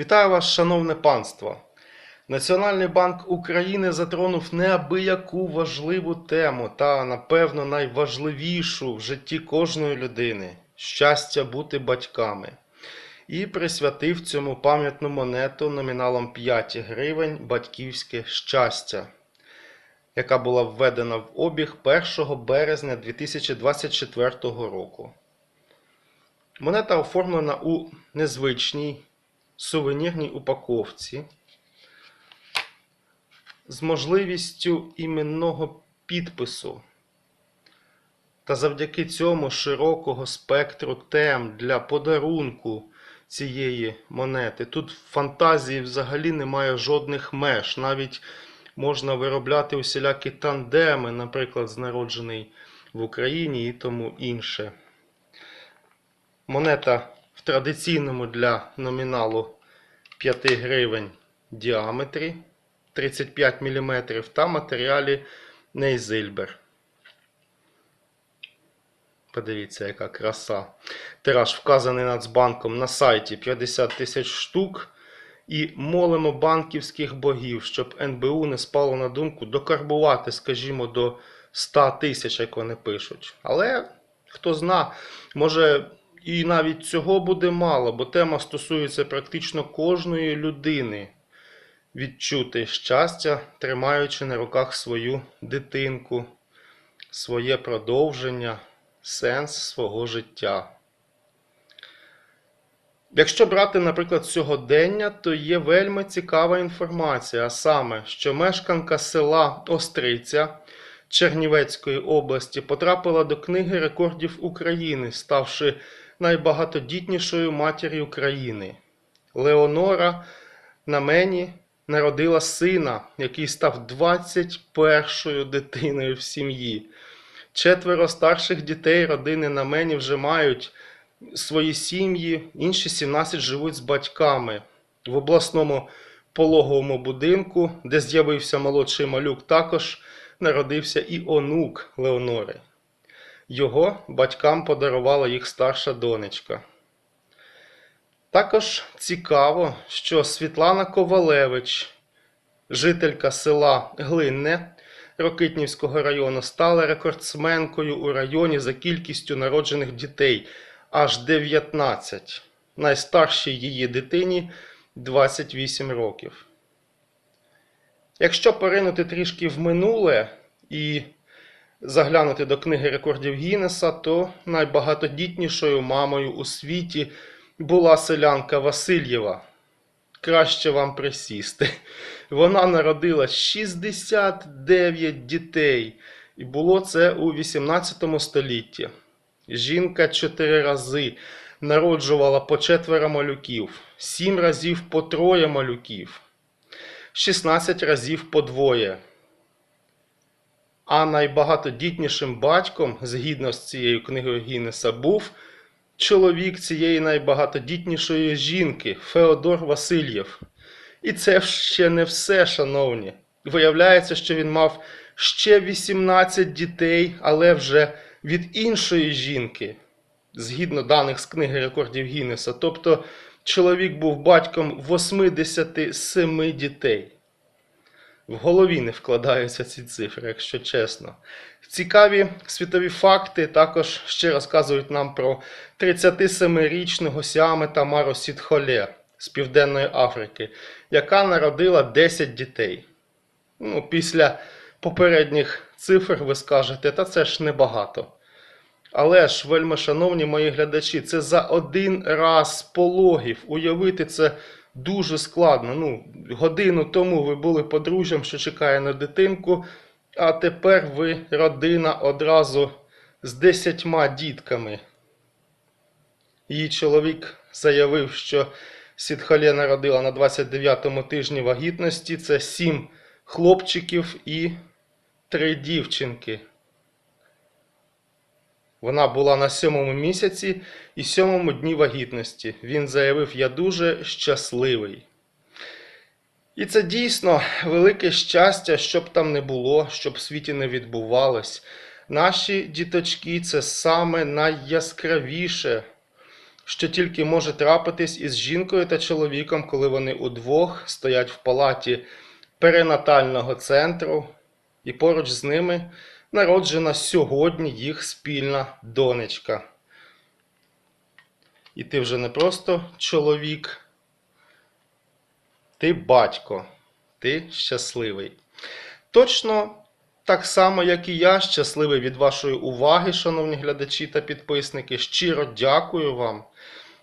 Вітаю вас, шановне панство! Національний банк України затронув неабияку важливу тему та, напевно, найважливішу в житті кожної людини щастя бути батьками. І присвятив цьому пам'ятну монету номіналом 5 гривень Батьківське щастя, яка була введена в обіг 1 березня 2024 року. Монета оформлена у незвичній сувенірній упаковці з можливістю іменного підпису. Та завдяки цьому широкого спектру тем для подарунку цієї монети. Тут фантазії взагалі немає жодних меж. Навіть можна виробляти усілякі тандеми, наприклад, з народжений в Україні і тому інше. Монета в традиційному для номіналу 5 гривень діаметрі 35 мм та матеріалі Нейзильбер. Подивіться, яка краса. Тираж вказаний Нацбанком на сайті 50 тисяч штук. І молимо банківських богів, щоб НБУ не спало на думку докарбувати, скажімо, до 100 тисяч, як вони пишуть. Але хто зна, може і навіть цього буде мало, бо тема стосується практично кожної людини. Відчути щастя, тримаючи на руках свою дитинку, своє продовження, сенс свого життя. Якщо брати, наприклад, сьогодення, то є вельми цікава інформація, а саме, що мешканка села Остриця Чернівецької області потрапила до книги рекордів України, ставши найбагатодітнішою матір'ю країни. Леонора на мені народила сина, який став 21-ю дитиною в сім'ї. Четверо старших дітей родини на мені вже мають свої сім'ї, інші 17 живуть з батьками. В обласному пологовому будинку, де з'явився молодший малюк, також народився і онук Леонори. Його батькам подарувала їх старша донечка. Також цікаво, що Світлана Ковалевич, жителька села Глинне Рокитнівського району, стала рекордсменкою у районі за кількістю народжених дітей аж 19. Найстаршій її дитині 28 років. Якщо поринути трішки в минуле і заглянути до книги рекордів Гіннеса, то найбагатодітнішою мамою у світі була селянка Васильєва. Краще вам присісти. Вона народила 69 дітей, і було це у 18 столітті. Жінка чотири рази народжувала по четверо малюків, сім разів по троє малюків, 16 разів по двоє. А найбагатодітнішим батьком, згідно з цією книгою Гіннеса, був чоловік цієї найбагатодітнішої жінки Феодор Васильєв. І це ще не все, шановні. Виявляється, що він мав ще 18 дітей, але вже від іншої жінки, згідно даних з книги рекордів Гіннеса. Тобто чоловік був батьком 87 дітей. В голові не вкладаються ці цифри, якщо чесно. Цікаві світові факти також ще розказують нам про 37-річного Сіами Тамару Сітхоле з Південної Африки, яка народила 10 дітей. Ну, Після попередніх цифр ви скажете, та це ж небагато. Але ж, вельми шановні мої глядачі, це за один раз пологів. Уявити це дуже складно. Ну, годину тому ви були подружжям, що чекає на дитинку, а тепер ви родина одразу з десятьма дітками. Її чоловік заявив, що Сідхалє народила на 29-му тижні вагітності. Це сім хлопчиків і три дівчинки. Вона була на сьомому місяці і сьомому дні вагітності. Він заявив: Я дуже щасливий. І це дійсно велике щастя, щоб там не було, щоб в світі не відбувалось. Наші діточки це саме найяскравіше, що тільки може трапитись із жінкою та чоловіком, коли вони удвох стоять в палаті перинатального центру, і поруч з ними народжена сьогодні їх спільна донечка. І ти вже не просто чоловік, ти батько, ти щасливий. Точно так само, як і я, щасливий від вашої уваги, шановні глядачі та підписники. Щиро дякую вам.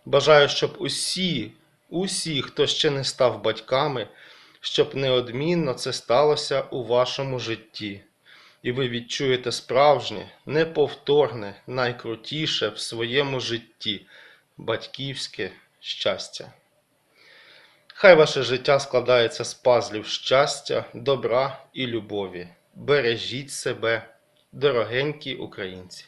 Бажаю, щоб усі, усі, хто ще не став батьками, щоб неодмінно це сталося у вашому житті. І ви відчуєте справжнє, неповторне, найкрутіше в своєму житті батьківське щастя. Хай ваше життя складається з пазлів щастя, добра і любові. Бережіть себе, дорогенькі українці.